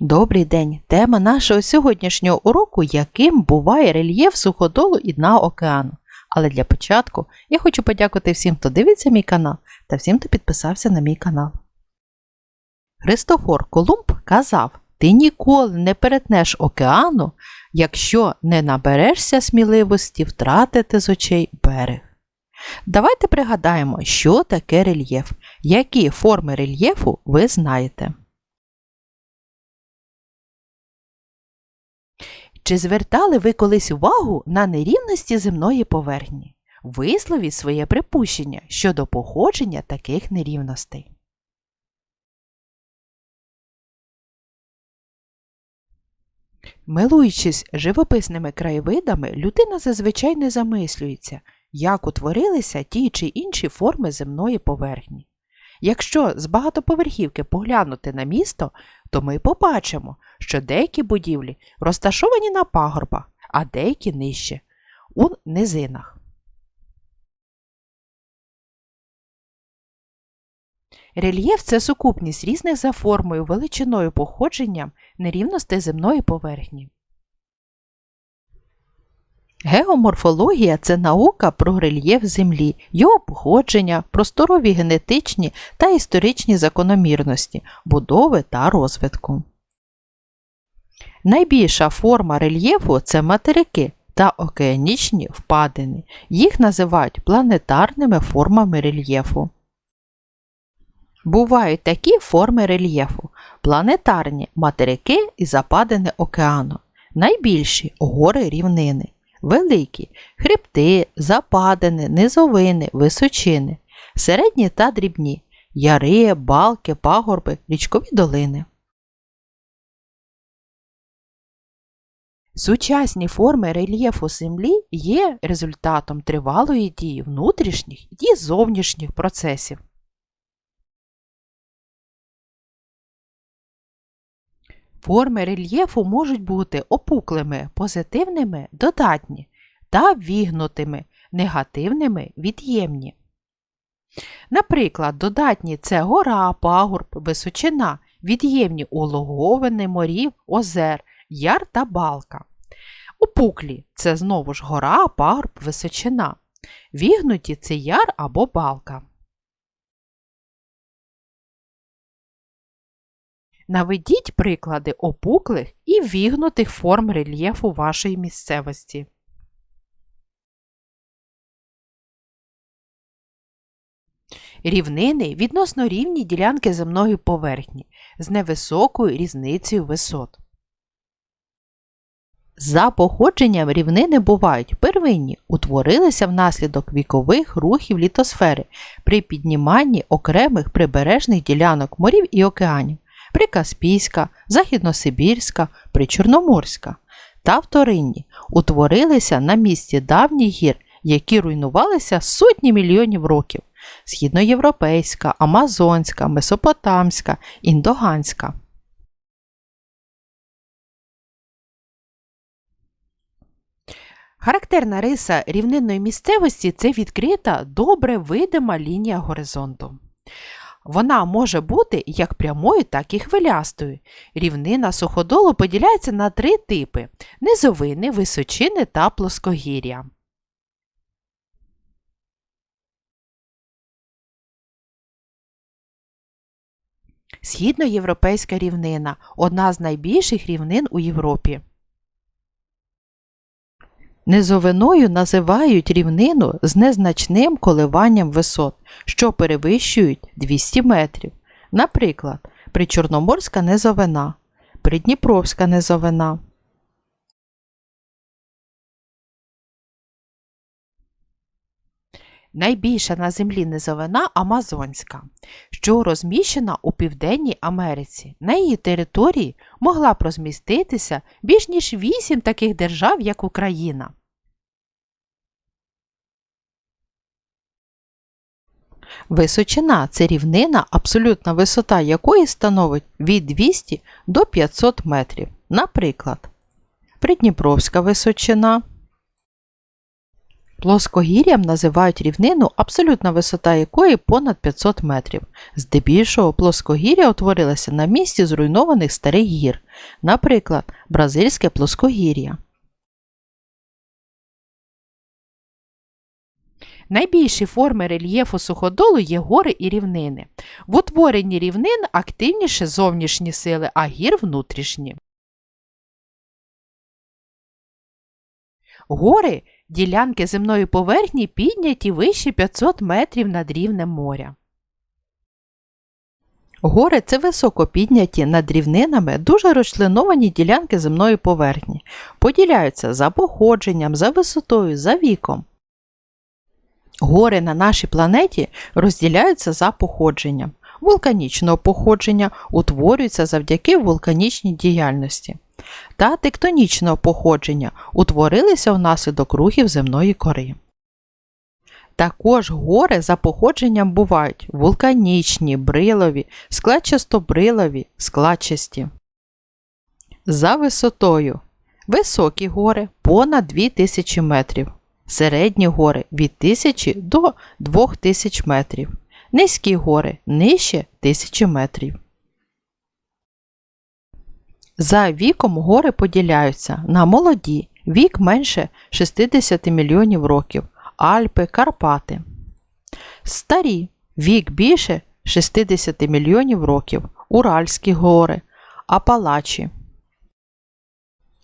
Добрий день! Тема нашого сьогоднішнього уроку яким буває рельєф суходолу і дна океану. Але для початку я хочу подякувати всім, хто дивиться мій канал та всім, хто підписався на мій канал. Христофор Колумб казав: Ти ніколи не перетнеш океану, якщо не наберешся сміливості втратити з очей берег. Давайте пригадаємо, що таке рельєф, які форми рельєфу ви знаєте. Чи звертали ви колись увагу на нерівності земної поверхні? Висловіть своє припущення щодо походження таких нерівностей. Милуючись живописними краєвидами, людина зазвичай не замислюється, як утворилися ті чи інші форми земної поверхні. Якщо з багатоповерхівки поглянути на місто, то ми побачимо, що деякі будівлі розташовані на пагорбах, а деякі нижче, у низинах. Рельєф це сукупність різних за формою, величиною походженням нерівностей земної поверхні. Геоморфологія це наука про рельєф Землі, його походження, просторові генетичні та історичні закономірності, будови та розвитку. Найбільша форма рельєфу це материки та океанічні впадини. Їх називають планетарними формами рельєфу. Бувають такі форми рельєфу планетарні материки і западини океану, найбільші гори рівнини, великі хребти, западини, низовини, височини, середні та дрібні яри, балки, пагорби, річкові долини. Сучасні форми рельєфу Землі є результатом тривалої дії внутрішніх і зовнішніх процесів. Форми рельєфу можуть бути опуклими, позитивними додатні та вігнутими, негативними від'ємні. Наприклад, додатні це гора, пагорб, височина, від'ємні улоговини, морів, озер, яр та балка. Опуклі це знову ж гора, пагорб, височина. Вігнуті це яр або балка. Наведіть приклади опуклих і вігнутих форм рельєфу вашої місцевості. Рівнини відносно рівні ділянки земної поверхні з невисокою різницею висот. За походженням рівнини бувають первинні, утворилися внаслідок вікових рухів літосфери при підніманні окремих прибережних ділянок морів і океанів Прикаспійська, Західносибірська, Причорноморська та вторинні утворилися на місці давніх гір, які руйнувалися сотні мільйонів років східноєвропейська, Амазонська, Месопотамська, Індоганська. Характерна риса рівнинної місцевості це відкрита, добре видима лінія горизонту. Вона може бути як прямою, так і хвилястою. Рівнина суходолу поділяється на три типи низовини, височини та плоскогір'я. Східноєвропейська рівнина одна з найбільших рівнин у Європі. Низовиною називають рівнину з незначним коливанням висот, що перевищують 200 метрів. Наприклад, Причорноморська низовина, Придніпровська низовина. Найбільша на землі низовина Амазонська, що розміщена у Південній Америці. На її території могла б розміститися більш ніж вісім таких держав, як Україна. Височина це рівнина, абсолютна висота якої становить від 200 до 500 метрів. Наприклад, Придніпровська височина, Плоскогір'ям називають рівнину, абсолютна висота якої понад 500 метрів. Здебільшого плоскогір'я утворилося на місці зруйнованих старих гір, наприклад, Бразильське плоскогір'я. Найбільші форми рельєфу суходолу є гори і рівнини. В утворенні рівнин активніше зовнішні сили, а гір внутрішні. Гори ділянки земної поверхні підняті вище 500 метрів над рівнем моря. Гори це високо підняті над рівнинами дуже розчленовані ділянки земної поверхні, поділяються за походженням, за висотою, за віком. Гори на нашій планеті розділяються за походженням. Вулканічного походження утворюються завдяки вулканічній діяльності та тектонічного походження утворилися внаслідок рухів земної кори. Також гори за походженням бувають вулканічні, брилові, складчастобрилові, складчасті. За висотою високі гори понад 2000 метрів, середні гори від 1000 до 2000 метрів, низькі гори нижче 1000 метрів. За віком гори поділяються на молоді, вік менше 60 мільйонів років, Альпи, Карпати. Старі вік більше 60 мільйонів років, Уральські гори, Апалачі.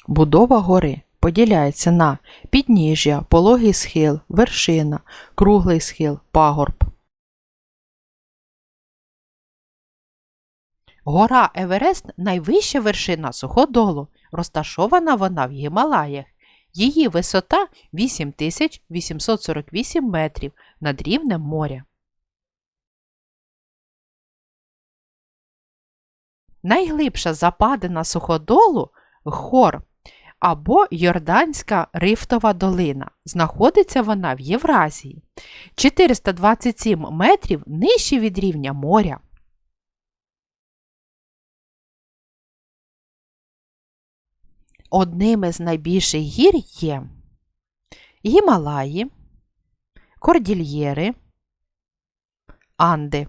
Будова гори поділяється на підніжжя, пологий схил, вершина, круглий схил, пагорб. Гора Еверест найвища вершина суходолу. Розташована вона в Гімалаях. Її висота 8848 метрів над рівнем моря. Найглибша западина суходолу гор або Йорданська рифтова долина. Знаходиться вона в Євразії. 427 метрів нижче від рівня моря. Одними з найбільших гір є Гімалаї, Кордільєри, Анди.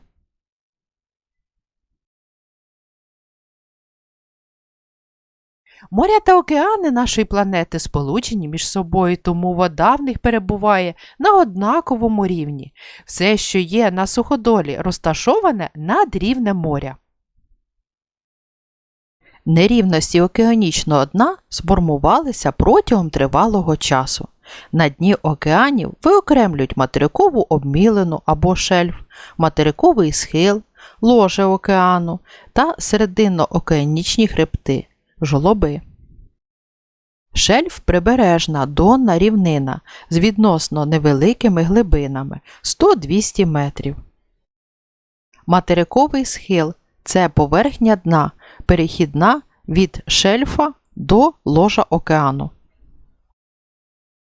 Моря та океани нашої планети сполучені між собою, тому вода в них перебуває на однаковому рівні. Все, що є на суходолі, розташоване над рівнем моря. Нерівності океанічного дна сформувалися протягом тривалого часу. На дні океанів виокремлюють материкову обмілину або шельф, материковий схил, ложе океану та серединно-океанічні хребти, жолоби. Шельф прибережна донна рівнина з відносно невеликими глибинами 100-200 метрів. Материковий схил це поверхня дна, перехідна від шельфа до ложа океану.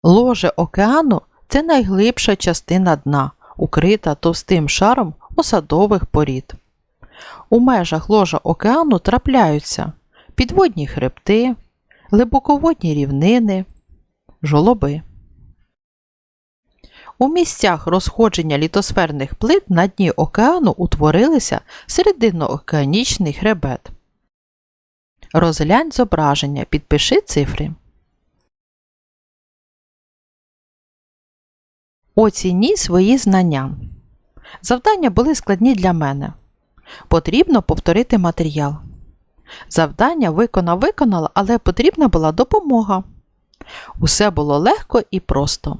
Ложе океану це найглибша частина дна, укрита товстим шаром осадових порід. У межах ложа океану трапляються підводні хребти, глибоководні рівнини, жолоби. У місцях розходження літосферних плит на дні океану утворилися серединно-океанічний хребет. Розглянь зображення, підпиши цифри. Оцініть свої знання. Завдання були складні для мене. Потрібно повторити матеріал. Завдання виконав виконала, але потрібна була допомога. Усе було легко і просто.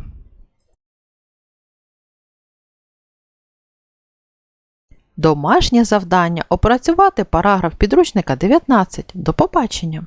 Домашнє завдання опрацювати параграф підручника 19. До побачення!